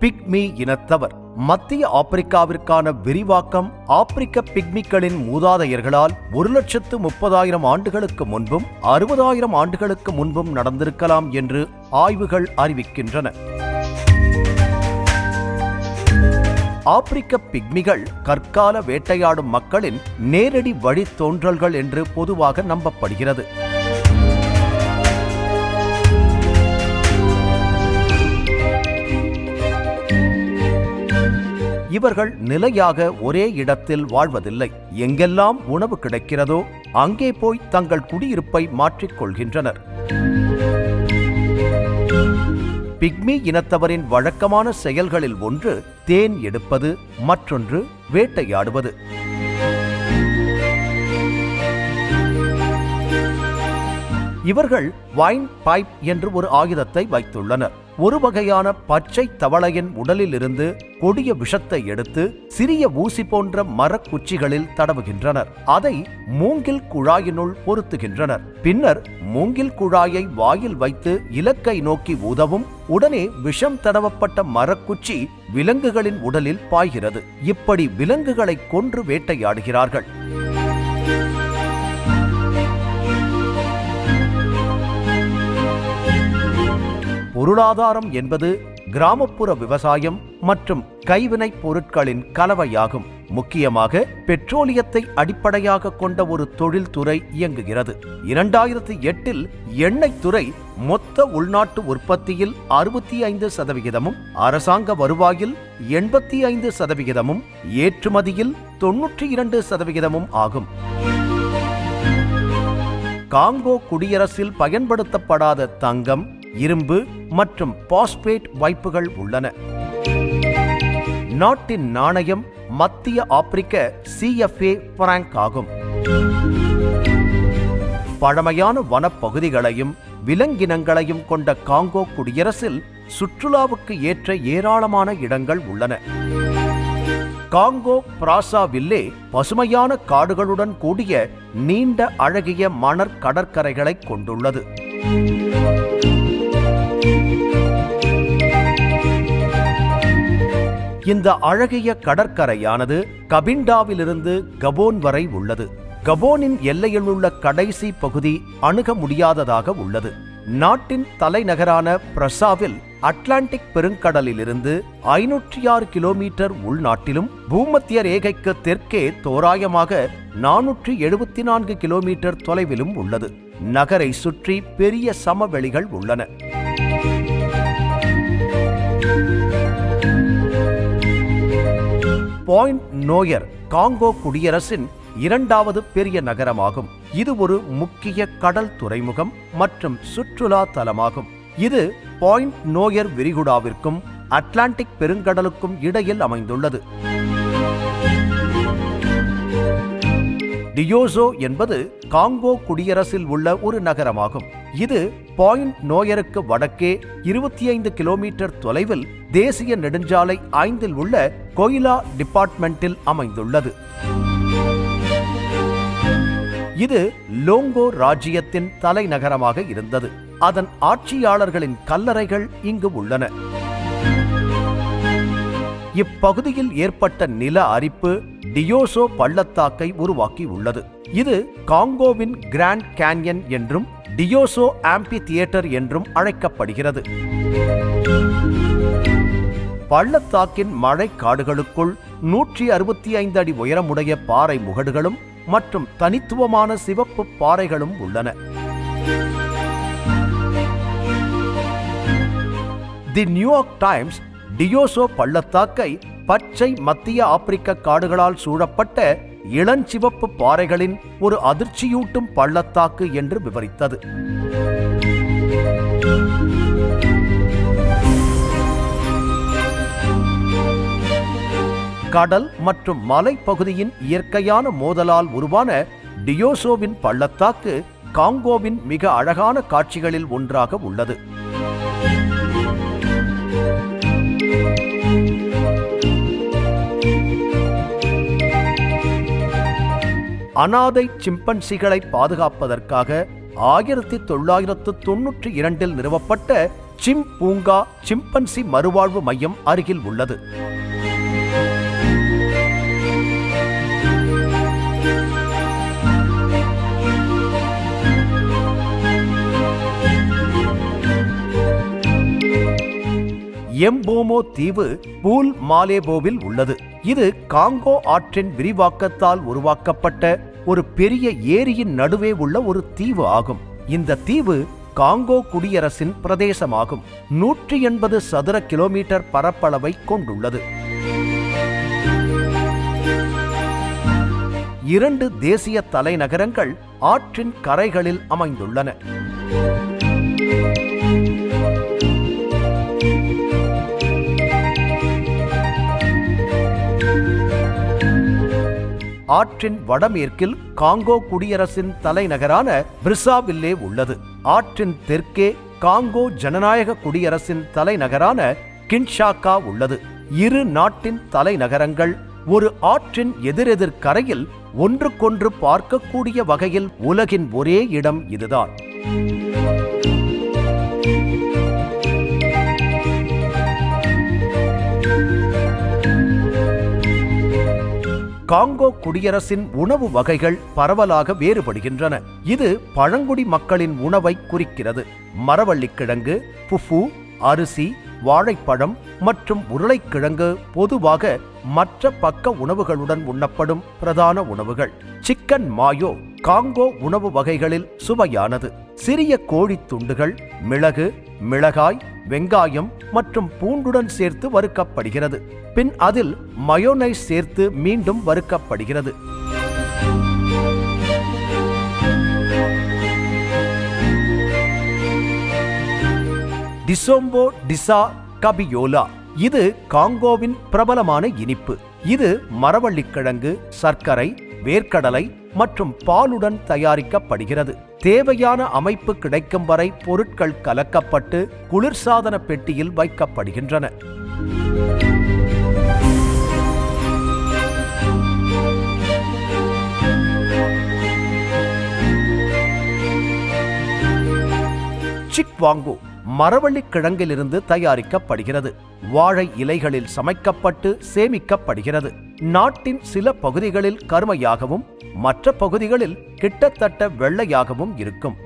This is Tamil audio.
பிக்மி இனத்தவர். மத்திய ஆப்பிரிக்காவிற்கான விரிவாக்கம் ஆப்பிரிக்க பிக்மிக்களின் மூதாதையர்களால் ஒரு லட்சத்து முப்பதாயிரம் ஆண்டுகளுக்கு முன்பும் அறுபதாயிரம் ஆண்டுகளுக்கு முன்பும் நடந்திருக்கலாம் என்று ஆய்வுகள் அறிவிக்கின்றன. ஆப்பிரிக்க பிக்மிகள் கற்கால வேட்டையாடும் மக்களின் நேரடி வழித்தோன்றல்கள் என்று பொதுவாக நம்பப்படுகிறது. இவர்கள் நிலையாக ஒரே இடத்தில் வாழ்வதில்லை. எங்கெல்லாம் உணவு கிடைக்கிறதோ அங்கே போய் தங்கள் குடியிருப்பை மாற்றிக்கொள்கின்றனர் பிக்மி இனத்தவரின் வழக்கமான செயல்களில் ஒன்று தேன் எடுப்பது மற்றொன்று வேட்டையாடுவது. இவர்கள் வைன் பைப் என்று ஒரு ஆயுதத்தை வைத்துள்ளனர். ஒரு வகையான பச்சை தவளையின் உடலிலிருந்து கொடிய விஷத்தை எடுத்து சிறிய ஊசி போன்ற மரக்குச்சிகளில் தடவுகின்றனர். அதை மூங்கில் குழாயினுள் பொருத்துகின்றனர். பின்னர் மூங்கில் குழாயை வாயில் வைத்து இலக்கை நோக்கி உதவும் உடனே விஷம் தடவப்பட்ட மரக்குச்சி விலங்குகளின் உடலில் பாய்கிறது. இப்படி விலங்குகளை கொன்று வேட்டையாடுகிறார்கள். பொருளாதாரம் என்பது கிராமப்புற விவசாயம் மற்றும் கைவினைப் பொருட்களின் கலவையாகும். முக்கியமாக பெட்ரோலியத்தை அடிப்படையாக கொண்ட ஒரு தொழில்துறை இயங்குகிறது. இரண்டாயிரத்தி எட்டில் எண்ணெய் துறை மொத்த உள்நாட்டு உற்பத்தியில் அறுபத்தி ஐந்து சதவிகிதமும் அரசாங்க வருவாயில் எண்பத்தி ஐந்து சதவிகிதமும் ஏற்றுமதியில் தொன்னூற்றி இரண்டு சதவிகிதமும் ஆகும். காங்கோ குடியரசில் பயன்படுத்தப்படாத தங்கம் இரும்பு மற்றும் பாஸ்பேட் வைப்புகள் உள்ளன. நாட்டின் நாணயம் மத்திய ஆப்பிரிக்க சிஎஃப்ஏ பிராங்க் ஆகும். பழமையான வனப்பகுதிகளையும் விலங்கினங்களையும் கொண்ட காங்கோ குடியரசில் சுற்றுலாவுக்கு ஏற்ற ஏராளமான இடங்கள் உள்ளன. காங்கோ பிராசாவில்லே பசுமையான காடுகளுடன் கூடிய நீண்ட அழகிய மணற் கடற்கரைகளை கொண்டுள்ளது. இந்த அழகிய கடற்கரையானது கபிண்டாவிலிருந்து கபோன் வரை உள்ளது. கபோனின் எல்லையில் உள்ள கடைசி பகுதி அணுக முடியாததாக உள்ளது. நாட்டின் தலைநகரான பிரசாவில் அட்லாண்டிக் பெருங்கடலிலிருந்து ஐநூற்றி ஆறு கிலோமீட்டர் உள்நாட்டிலும் பூமத்திய ரேகைக்கு தெற்கே தோராயமாக நானூற்றி எழுபத்தி நான்கு கிலோமீட்டர் தொலைவிலும் உள்ளது. நகரை சுற்றி பெரிய சமவெளிகள் உள்ளன. பாயிண்ட் நோயர் காங்கோ குடியரசின் இரண்டாவது பெரிய நகரமாகும். இது ஒரு முக்கிய கடல் துறைமுகம் மற்றும் சுற்றுலா தலமாகும். இது பாயிண்ட் நோயர் விரிகுடாவிற்கும் அட்லாண்டிக் பெருங்கடலுக்கும் இடையில் அமைந்துள்ளது. டியோசோ என்பது காங்கோ குடியரசில் உள்ள ஒரு நகரமாகும். இது பாயிண்ட் நோயருக்கு வடக்கே இருபத்தி ஐந்து கிலோமீட்டர் தொலைவில் தேசிய நெடுஞ்சாலை ஐந்தில் உள்ள கொய்லா டிபார்ட்மெண்டில் அமைந்துள்ளது. இது லோங்கோ ராஜ்யத்தின் தலைநகரமாக இருந்தது. அதன் ஆட்சியாளர்களின் கல்லறைகள் இங்கு உள்ளன. இப்பகுதியில் ஏற்பட்ட நில அரிப்பு டியோசோ பள்ளத்தாக்கை உருவாக்கி உள்ளது இது காங்கோவின் கிராண்ட் கேன்யன் என்றும் டியோசோ ஆம்பி தியேட்டர் என்றும் அழைக்கப்படுகிறது. பள்ளத்தாக்கின் மழைக்காடுகளுக்குள் நூற்றி அறுபத்தி ஐந்து அடி உயரமுடைய பாறை முகடுகளும் மற்றும் தனித்துவமான சிவப்பு பாறைகளும் உள்ளன. தி நியூயார்க் டைம்ஸ் டியோசோ பள்ளத்தாக்கை பச்சை மத்திய ஆப்பிரிக்க காடுகளால் சூழப்பட்ட இளஞ்சிவப்பு பாறைகளின் ஒரு அதிர்ச்சியூட்டும் பள்ளத்தாக்கு என்று விவரித்தது. கடல் மற்றும் மலைப்பகுதியின் இயற்கையான மோதலால் உருவான டியோசோவின் பள்ளத்தாக்கு காங்கோவின் மிக அழகான காட்சிகளில் ஒன்றாக உள்ளது. அனாதை சிம்பன்சிகளை பாதுகாப்பதற்காக ஆயிரத்தி தொள்ளாயிரத்து தொன்னூற்றி இரண்டில் நிறுவப்பட்ட சிம் பூங்கா சிம்பன்சி மறுவாழ்வு மையம் அருகில் உள்ளது. எம்போமோ தீவு பூல் மாலேபோவில் உள்ளது. இது காங்கோ ஆற்றின் விரிவாக்கத்தால் உருவாக்கப்பட்ட ஒரு பெரிய ஏரியின் நடுவே உள்ள ஒரு தீவு ஆகும். இந்த தீவு காங்கோ குடியரசின் பிரதேசமாகும். நூற்றி எண்பது சதுர கிலோமீட்டர் பரப்பளவை கொண்டுள்ளது. இரண்டு தேசிய தலைநகரங்கள் ஆற்றின் கரைகளில் அமைந்துள்ளன. ஆற்றின் வடமேற்கில் காங்கோ குடியரசின் தலைநகரான பிரிசாவில்லே உள்ளது. ஆற்றின் தெற்கே காங்கோ ஜனநாயக குடியரசின் தலைநகரான கின்ஷாக்கா உள்ளது. இரு நாட்டின் தலைநகரங்கள் ஒரு ஆற்றின் எதிரெதிர் கரையில் ஒன்றுக்கொன்று பார்க்கக்கூடிய வகையில் உலகின் ஒரே இடம் இதுதான். காங்கோ குடியரசின் உணவு வகைகள் பரவலாக வேறுபடுகின்றன. இது பழங்குடி மக்களின் உணவை குறிக்கிறது. மரவள்ளிக்கிழங்கு புஃபு அரிசி வாழைப்பழம் மற்றும் உருளைக்கிழங்கு பொதுவாக மற்ற பக்க உணவுகளுடன் உண்ணப்படும் பிரதான உணவுகள். சிக்கன் மாயோ காங்கோ உணவு வகைகளில் சுவையானது. சிறிய கோழித் துண்டுகள் மிளகு மிளகாய் வெங்காயம் மற்றும் பூண்டுடன் சேர்த்து வறுக்கப்படுகிறது. பின் அதில் மயோனைஸ் சேர்த்து மீண்டும் வறுக்கப்படுகிறது. டிசோம்போ டிசா கபியோலா. இது காங்கோவின் பிரபலமான இனிப்பு. இது மரவள்ளிக்கிழங்கு சர்க்கரை வேர்க்கடலை மற்றும் பாலுடன் தயாரிக்கப்படுகிறது. தேவையான அமைப்பு கிடைக்கும் வரை பொருட்கள் கலக்கப்பட்டு குளிர்சாதன பெட்டியில் வைக்கப்படுகின்றன. சிக்வாங்கு மரவள்ளிக் கிழங்கிலிருந்து தயாரிக்கப்படுகிறது. வாழை இலைகளில் சமைக்கப்பட்டு சேமிக்கப்படுகிறது. நாட்டின் சில பகுதிகளில் கருமையாகவும் மற்ற பகுதிகளில் கிட்டத்தட்ட வெள்ளையாகவும் இருக்கும்.